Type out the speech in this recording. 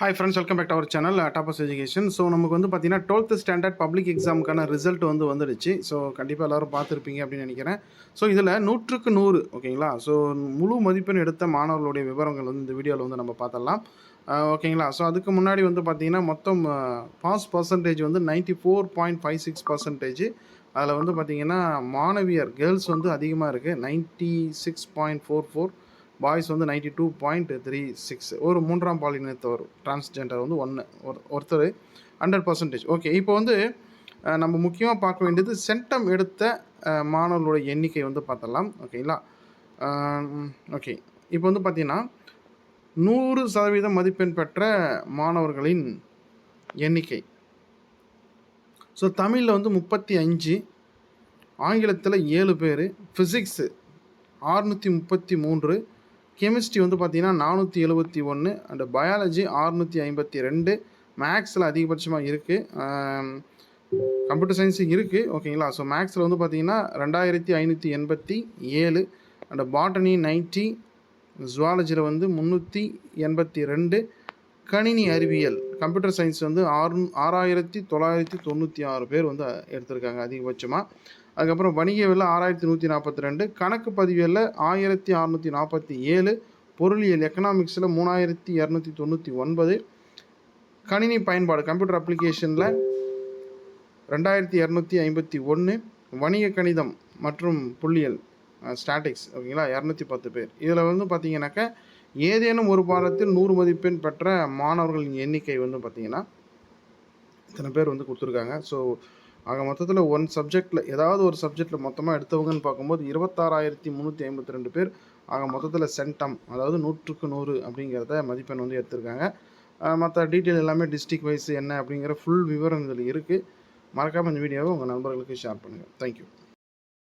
Hi friends welcome back to our channel toppers education so நமக்கு வந்து பார்த்தீங்கன்னா twelfth standard public எக்ஸாமுக்கான result வந்து வந்துடுச்சு. ஸோ கண்டிப்பாக எல்லோரும் பார்த்துருப்பீங்க அப்படின்னு நினைக்கிறேன். ஸோ இதில் நூற்றுக்கு நூறு ஓகேங்களா ஸோ முழு மதிப்பெண் எடுத்த மாணவர்களுடைய விவரங்கள் வந்து இந்த வீடியோவில் வந்து நம்ம பார்த்தலாம் ஓகேங்களா uh, ஸோ அதுக்கு முன்னாடி வந்து பார்த்தீங்கன்னா மொத்தம் uh, பாஸ் பர்சன்டேஜ் வந்து ninety four point five six percentage அதில் வந்து பார்த்தீங்கன்னா மாணவியர் கேர்ள்ஸ் வந்து அதிகமாக இருக்குது ninety six point four four boys வந்து ninety two point three six ஒரு மூன்றாம் பாலினத்தவர் டிரான்ஸ்ஜெண்டர் வந்து ஒன்று ஒரு ஒருத்தர் ஹண்ட்ரட் பர்சன்டேஜ் ஓகே இப்போ வந்து நம்ம முக்கியமாக பார்க்க வேண்டியது சென்டம் எடுத்த மாணவர்களுடைய எண்ணிக்கை வந்து பார்த்தலாம் ஓகேங்களா ஓகே இப்போ வந்து பார்த்தீங்கன்னா நூறு சதவீதம் மதிப்பெண் பெற்ற மாணவர்களின் எண்ணிக்கை. ஸோ தமிழில் வந்து முப்பத்தி அஞ்சு ஆங்கிலத்தில் ஏழு பேர் ஃபிசிக்ஸு ஆறுநூற்றி முப்பத்தி மூன்று கெமிஸ்ட்ரி வந்து பார்த்திங்கன்னா நானூற்றி எழுபத்தி ஒன்று அண்டு பயாலஜி ஆறுநூற்றி ஐம்பத்தி ரெண்டு மேக்ஸில் அதிகபட்சமாக இருக்குது கம்ப்யூட்டர் சயின்ஸு இருக்குது ஓகேங்களா ஸோ மேக்ஸில் வந்து பார்த்திங்கன்னா ரெண்டாயிரத்தி ஐநூற்றி எண்பத்தி ஏழு அண்டு பாட்டனி நைன்ட்டி ஜுவாலஜியில் வந்து முந்நூற்றி எண்பத்தி ரெண்டு கணினி அறிவியல் கம்ப்யூட்டர் சயின்ஸ் வந்து ஆறு ஆறாயிரத்தி தொள்ளாயிரத்தி தொண்ணூற்றி ஆறு பேர் வந்து எடுத்திருக்காங்க அதிகபட்சமாக அதுக்கப்புறம் வணிகவியலில் ஆறாயிரத்தி நூற்றி நாற்பத்தி ரெண்டு கணக்கு பதிவியலில் ஆயிரத்தி அறநூற்றி நாற்பத்தி ஏழு பொருளியல் எக்கனாமிக்ஸில் மூணாயிரத்தி இரநூத்தி தொண்ணூற்றி ஒன்பது கணினி பயன்பாடு கம்ப்யூட்டர் அப்ளிகேஷனில் ரெண்டாயிரத்தி இரநூத்தி ஐம்பத்தி ஒன்று வணிக கணிதம் மற்றும் புள்ளியல் ஸ்டாட்டிக்ஸ் ஓகேங்களா? இரநூத்தி பத்து பேர். இதில் வந்து பார்த்தீங்கன்னாக்கா ஏதேனும் ஒரு பாடத்தில் நூறு மதிப்பெண் பெற்ற மாணவர்களின் எண்ணிக்கை வந்து பார்த்திங்கன்னா இத்தனை பேர் வந்து கொடுத்துருக்காங்க. ஸோ ஆக மொத்தத்தில் ஒன் சப்ஜெக்டில் ஏதாவது ஒரு சப்ஜெக்டில் மொத்தமாக எடுத்தவங்கன்னு பார்க்கும்போது இருபத்தாறாயிரத்தி முந்நூற்றி ஐம்பத்தி ரெண்டு பேர். ஆக மொத்தத்தில் சென்டம் அதாவது நூற்றுக்கு நூறு அப்படிங்கிறத மதிப்பெண் வந்து எடுத்திருக்காங்க. மற்ற டீட்டெயில் எல்லாமே டிஸ்ட்ரிக் வைஸ் என்ன அப்படிங்கிற ஃபுல் விவரம் இதில் இருக்குது மறக்காமல் இந்த வீடியோவை உங்கள் நண்பர்களுக்கு ஷேர் பண்ணுங்கள் தேங்க்யூ